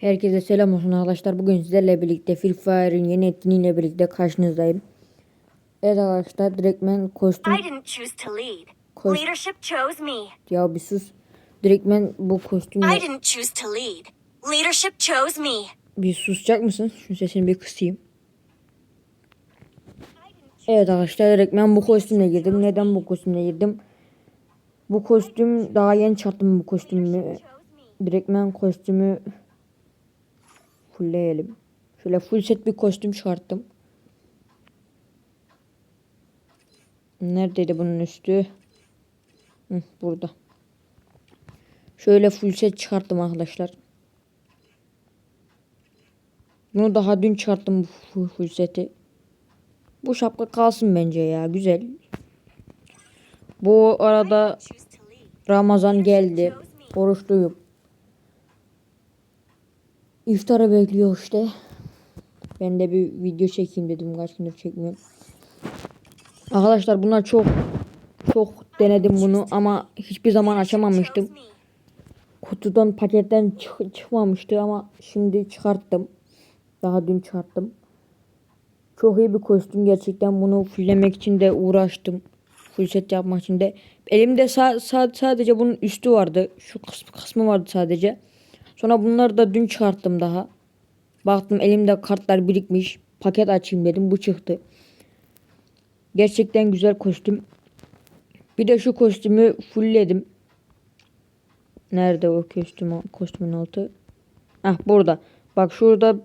Herkese selam olsun arkadaşlar. Bugün sizlerle birlikte Free Fire'ın yeni etkinliğiyle birlikte karşınızdayım. Evet arkadaşlar direktmen kostüm... I didn't choose to lead. Kost- Leadership chose me. Ya bir sus. Direktmen bu kostümle... I didn't choose to lead. Leadership chose me. Bir susacak mısın? Şu sesini bir kısayım. Evet arkadaşlar direktmen bu kostümle girdim. Neden bu kostümle girdim? Bu kostüm daha yeni çarptım bu kostümü. Direktmen kostümü fullleyelim. Şöyle full set bir kostüm çıkarttım. Neredeydi bunun üstü? Hı, burada. Şöyle full set çıkarttım arkadaşlar. Bunu daha dün çıkarttım bu full, seti. Bu şapka kalsın bence ya güzel. Bu arada. Ramazan geldi. Oruçluyum. İftara bekliyor işte. Ben de bir video çekeyim dedim. Kaç gündür çekmiyorum. Arkadaşlar bunlar çok çok denedim bunu ama hiçbir zaman açamamıştım. Kutudan paketten çık- çıkmamıştı ama şimdi çıkarttım. Daha dün çıkarttım. Çok iyi bir kostüm gerçekten bunu fullemek için de uğraştım. Full set yapmak için de. Elimde sa- sa- sadece bunun üstü vardı. Şu kısmı vardı sadece. Sonra bunları da dün çıkarttım daha. Baktım elimde kartlar birikmiş. Paket açayım dedim. Bu çıktı. Gerçekten güzel kostüm. Bir de şu kostümü fullledim. Nerede o kostüm kostümün altı? Ah burada. Bak şurada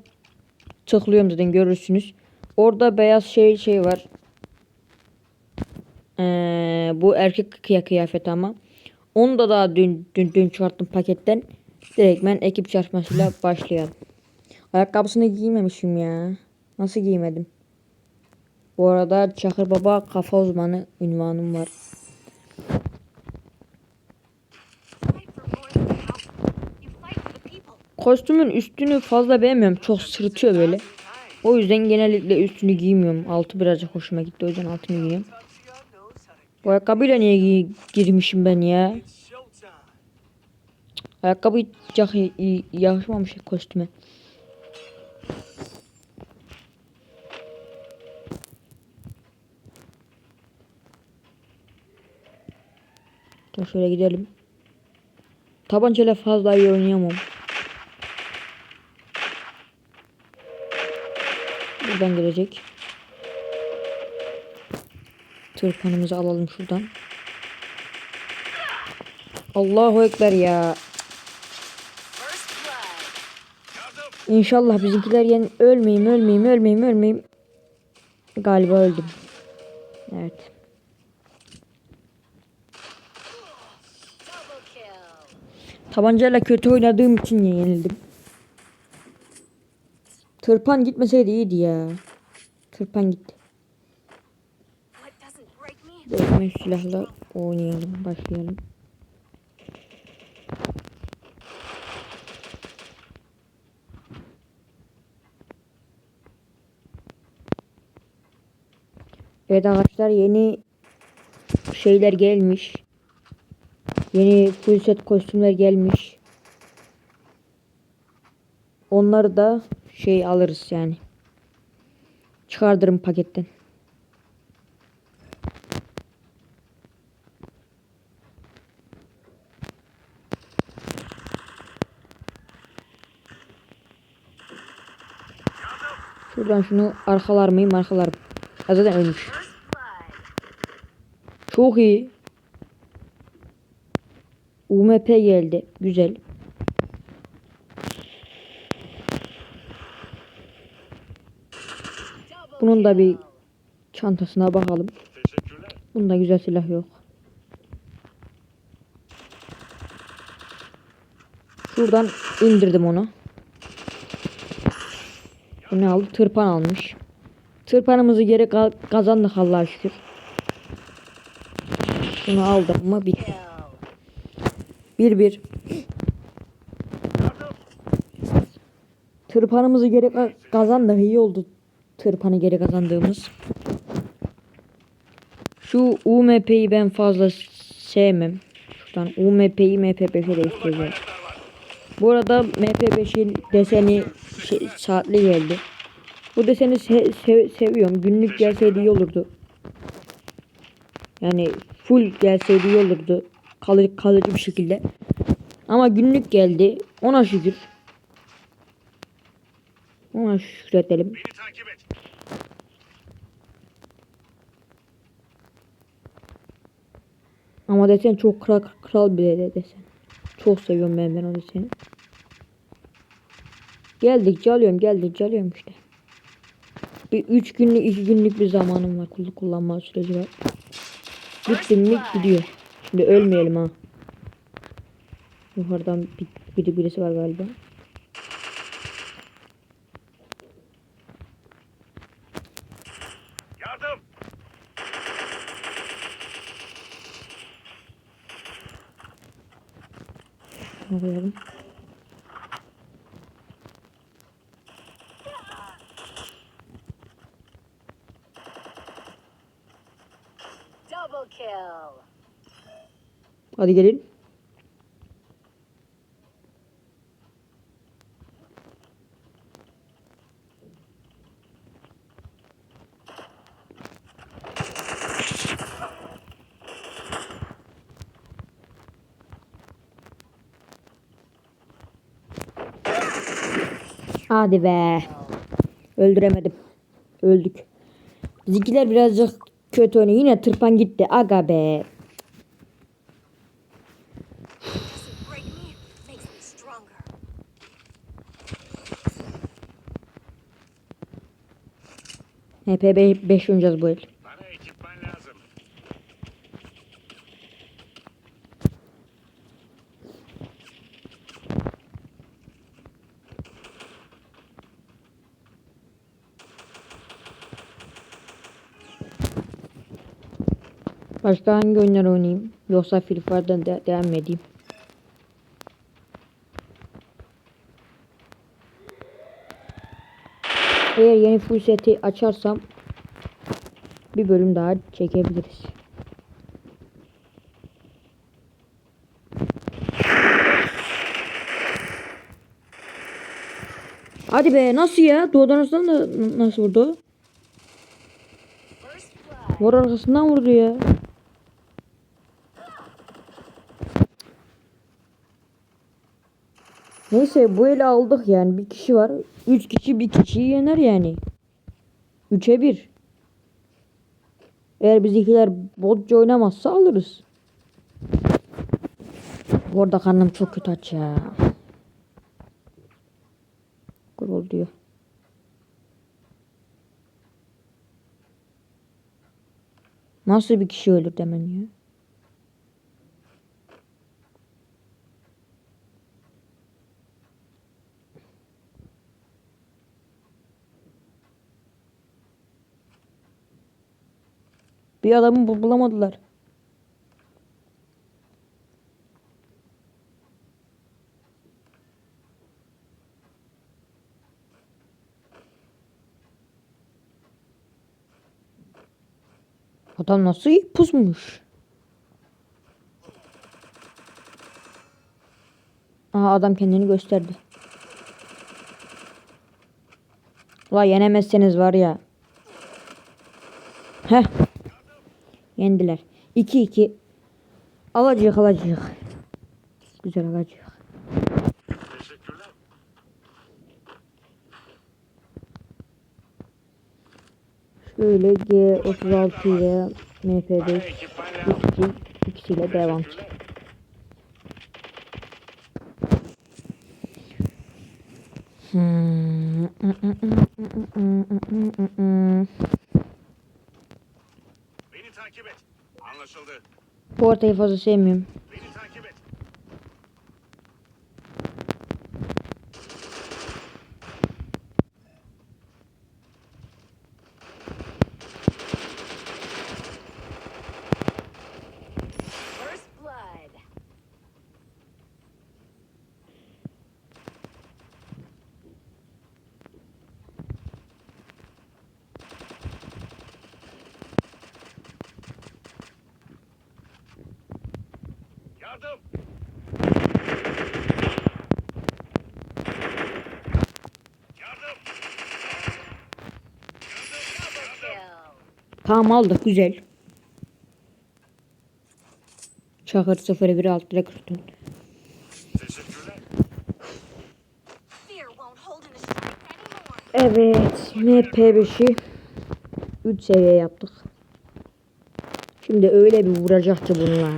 tıklıyorum zaten görürsünüz. Orada beyaz şey şey var. Ee, bu erkek kıya kıyafeti ama. Onu da daha dün dün dün çıkarttım paketten. Direkt ben ekip çalışmasıyla başlayalım. Ayakkabısını giymemişim ya. Nasıl giymedim? Bu arada Çakır Baba kafa uzmanı ünvanım var. Kostümün üstünü fazla beğenmiyorum. Çok sırıtıyor böyle. O yüzden genellikle üstünü giymiyorum. Altı birazcık hoşuma gitti. O yüzden altını giyiyorum. Bu ayakkabıyla niye girmişim ben ya? Ayakkabı hiç yakışmamış kostüme. Dur şöyle gidelim. Tabancayla fazla iyi oynayamam. Buradan gelecek. Tırpanımızı alalım şuradan. Allahu Ekber ya. İnşallah bizimkiler yani ölmeyeyim ölmeyeyim ölmeyeyim ölmeyeyim. Galiba öldüm. Evet. Tabancayla kötü oynadığım için yenildim. Tırpan gitmeseydi iyiydi ya. Tırpan gitti. What doesn't break me? Değişme silahla oynayalım. Başlayalım. Evet arkadaşlar yeni şeyler gelmiş. Yeni full set kostümler gelmiş. Onları da şey alırız yani. Çıkardırım paketten. Şuradan şunu arkalar mıyım arkalarım. Ya zaten ölmüş. Çok iyi. UMP geldi. Güzel. Bunun da bir çantasına bakalım. Bunda güzel silah yok. Şuradan indirdim onu. Bu ne aldı? Tırpan almış. Tırpanımızı geri ka- kazandık Allah'a şükür. Bunu aldım mı. Kill. Bir bir. Tırpanımızı geri ka- kazandık. iyi oldu. Tırpanı geri kazandığımız. Şu UMP'yi ben fazla sevmem. Şuradan UMP'yi MP5'e değiştireceğim. Bu arada MP5'in deseni şey, saatli geldi. Bu deseni se- se- seviyorum. Günlük gelseydi iyi olurdu. Yani full gelseydi iyi olurdu. Kalıcı, kalıcı bir şekilde. Ama günlük geldi. Ona şükür. Ona takip et. Ama desen çok kral, kral bir de desen. Çok seviyorum ben, ben o deseni. Geldikçe alıyorum, geldikçe alıyorum işte. Bir üç günlük, iki günlük bir zamanım var. Kullanma süreci var. Bittim mi gidiyor. Şimdi ölmeyelim ha. Yukarıdan bir, biri birisi var galiba. Yardım. Ne koyalım? Hadi gelin. Hadi be. Öldüremedim. Öldük. Bizimkiler birazcık kötü oynuyor. Yine tırpan gitti. Aga be. HP 5 oynayacağız bu el. Bana ekipman lazım. Başka hangi oyunlar oynayayım? Yoksa Free Fire'dan de- devam edeyim? Yeni full seti açarsam bir bölüm daha çekebiliriz. Hadi be nasıl ya? Doğudan Aslan da nasıl vurdu? Vur arkasından vurdu ya. Neyse bu eli aldık yani. Bir kişi var. Üç kişi bir kişiyi yener yani. Üçe bir. Eğer bizimkiler botça oynamazsa alırız. Bu arada karnım çok kötü aç ya. Gol diyor. Nasıl bir kişi ölür demen ya? Bir adamı bu- bulamadılar. Adam nasıl pusmuş? Aha adam kendini gösterdi. Ulan yenemezseniz var ya. Heh. Yendiler. 2-2. Alacak alacak. Güzel. Teşekkürler. Şöyle G36 ile Bana MP5 ekipman lazım. ikisi, ikisiyle devam. Hmm. Beni takip et. Anlaşıldı. Bu ortayı fazla sevmiyorum. Beni takip et. First blood. Tamam aldık güzel. Çakır 016 rekrutun. Teşekkürler. Fear won't hold in a strike anymore. Evet MP5'i 3 seviye yaptık. Şimdi öyle bir vuracaktı bununla.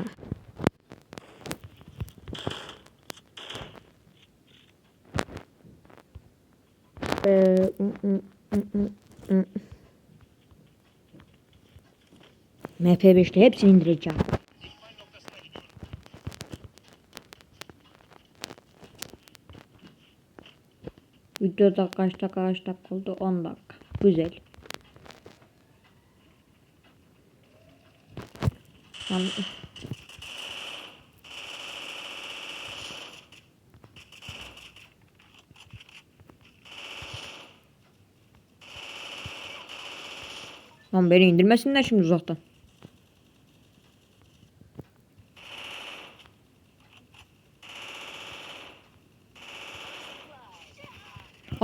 MP5'te hepsini indireceğim. Videoda kaç dakika kaç dakika oldu? 10 dakika. Güzel. Lan- Lan beni indirmesinler şimdi uzaktan.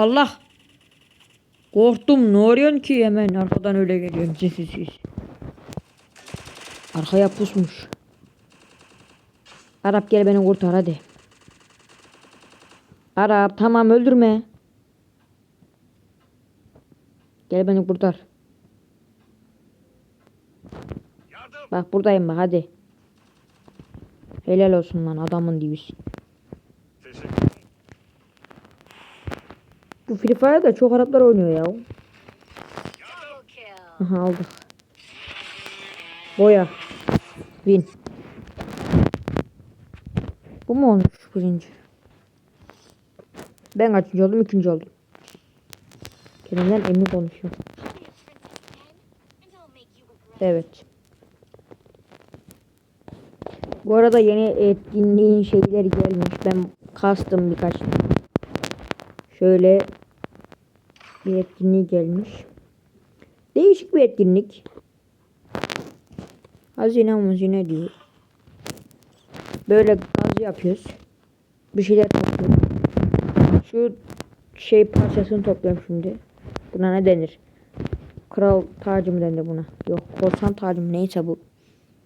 Allah. Korktum. Ne arıyorsun ki hemen arkadan öyle geliyorsun sessiz. Arkaya pusmuş. Arap gel beni kurtar hadi. Arap tamam öldürme. Gel beni kurtar. Yardım. Bak buradayım bak hadi. Helal olsun lan adamın dibisin. Bu Free Fire'da çok Araplar oynuyor ya. Aha aldık. Boya. Win. Bu mu olmuş birinci? Ben kaçıncı oldum? ikinci oldum. Kendimden emin regret. Evet. Bu arada yeni etkinliğin şeyleri gelmiş. Ben kastım birkaç. Şöyle bir etkinlik gelmiş. Değişik bir etkinlik. Hazine muzine diyor. Böyle gaz yapıyoruz. Bir şeyler topluyoruz. Şu şey parçasını topluyorum şimdi. Buna ne denir? Kral tacı mı denir buna? Yok korsan tacı mı neyse bu.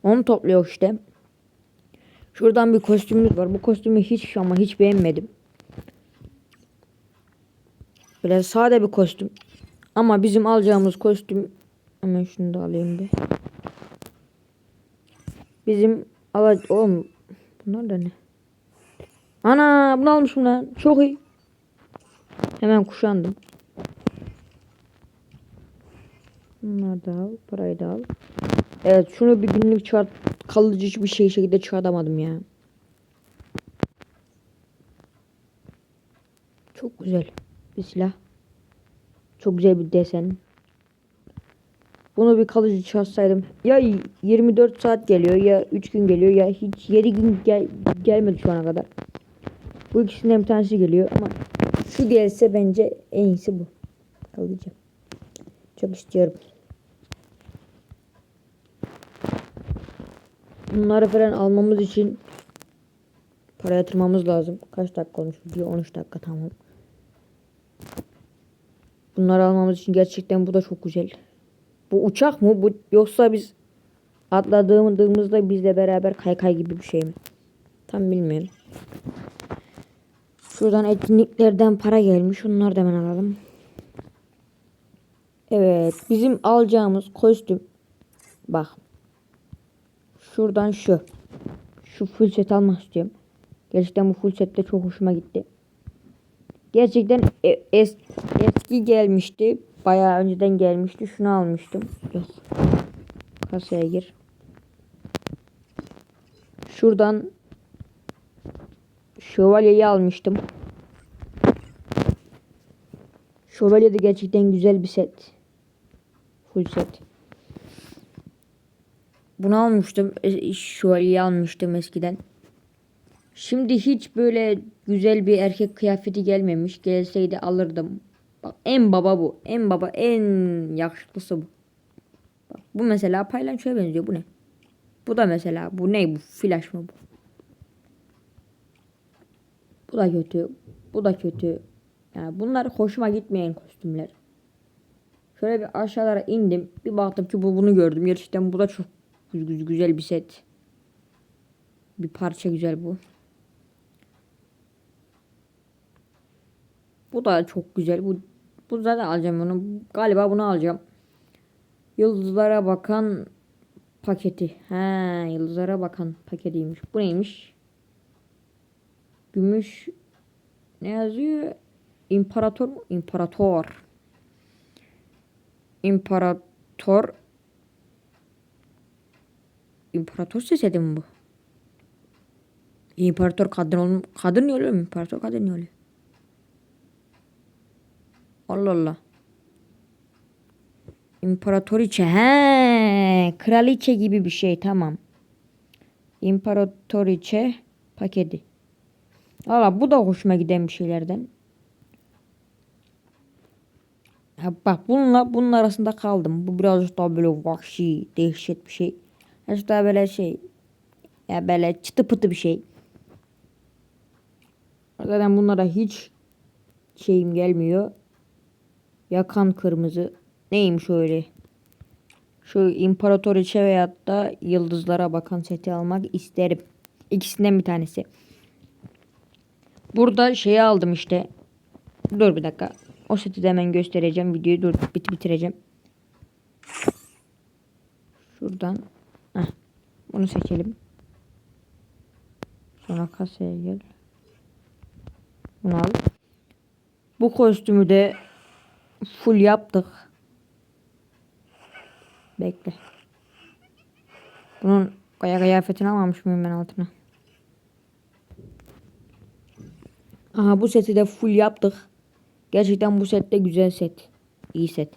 Onu topluyor işte. Şuradan bir kostümümüz var. Bu kostümü hiç ama hiç beğenmedim. Böyle sade bir kostüm. Ama bizim alacağımız kostüm hemen şunu da alayım bir. Bizim ala oğlum bunlar da ne? Ana bunu almışım lan. Çok iyi. Hemen kuşandım. Bunları da al. Parayı da al. Evet şunu bir günlük çıkart kalıcı bir şey şekilde çıkartamadım ya. Çok güzel bir silah. Çok güzel bir desen. Bunu bir kalıcı çıkartsaydım. Ya 24 saat geliyor ya 3 gün geliyor ya hiç 7 gün gel gelmedi şu ana kadar. Bu ikisinden bir tanesi geliyor ama şu gelse bence en iyisi bu. Kalıcı. Çok istiyorum. Bunları falan almamız için para yatırmamız lazım. Kaç dakika olmuş? Diyor 13 dakika tamam. Bunları almamız için gerçekten bu da çok güzel. Bu uçak mı? Bu yoksa biz atladığımızda bizle beraber kaykay gibi bir şey mi? Tam bilmiyorum. Şuradan etkinliklerden para gelmiş. Onları da hemen alalım. Evet. Bizim alacağımız kostüm. Bak. Şuradan şu. Şu full set almak istiyorum. Gerçekten bu full set de çok hoşuma gitti. Gerçekten e- es- eski gelmişti. Bayağı önceden gelmişti. Şunu almıştım. Yok. Kasaya gir. Şuradan şövalyeyi almıştım. Şövalye de gerçekten güzel bir set. Full set. Bunu almıştım. E, Şövalyeyi almıştım eskiden. Şimdi hiç böyle güzel bir erkek kıyafeti gelmemiş. Gelseydi alırdım. Bak en baba bu. En baba en yakışıklısı bu. Bak, bu mesela paylançoya benziyor. Bu ne? Bu da mesela bu ne bu? Flash mı bu? Bu da kötü. Bu da kötü. Yani bunlar hoşuma gitmeyen kostümler. Şöyle bir aşağılara indim. Bir baktım ki bu bunu gördüm. Gerçekten bu da çok gü- gü- güzel bir set. Bir parça güzel bu. Bu da çok güzel. Bu bu zaten alacağım bunu. Galiba bunu alacağım. Yıldızlara bakan paketi. He, yıldızlara bakan paketiymiş. Bu neymiş? Gümüş ne yazıyor? İmparator mu? İmparator. İmparator. İmparator sesedi mi bu? İmparator kadın olm kadın niye oluyor? İmparator kadın niye oluyor? Allah Allah. İmparatoriçe. He, kraliçe gibi bir şey tamam. İmparatoriçe paketi. Valla bu da hoşuma giden bir şeylerden. Ha, bak bununla bunun arasında kaldım. Bu birazcık daha böyle vahşi, dehşet bir şey. Birazcık daha böyle şey. Ya böyle çıtı pıtı bir şey. Zaten bunlara hiç şeyim gelmiyor. Yakan kırmızı. Neymiş öyle? Şu imparatoriçe veyahut da yıldızlara bakan seti almak isterim. İkisinden bir tanesi. Burada şeyi aldım işte. Dur bir dakika. O seti de hemen göstereceğim. Videoyu dur bit bitireceğim. Şuradan. Heh. Bunu seçelim. Sonra kasaya gel. Bunu al. Bu kostümü de full yaptık. Bekle. Bunun kaya kıyafetini almamış mıyım ben altına? Aha bu seti de full yaptık. Gerçekten bu set de güzel set. İyi set.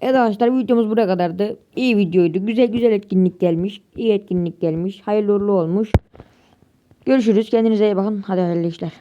Evet arkadaşlar videomuz buraya kadardı. İyi videoydu. Güzel güzel etkinlik gelmiş. İyi etkinlik gelmiş. Hayırlı uğurlu olmuş. Görüşürüz. Kendinize iyi bakın. Hadi hayırlı işler.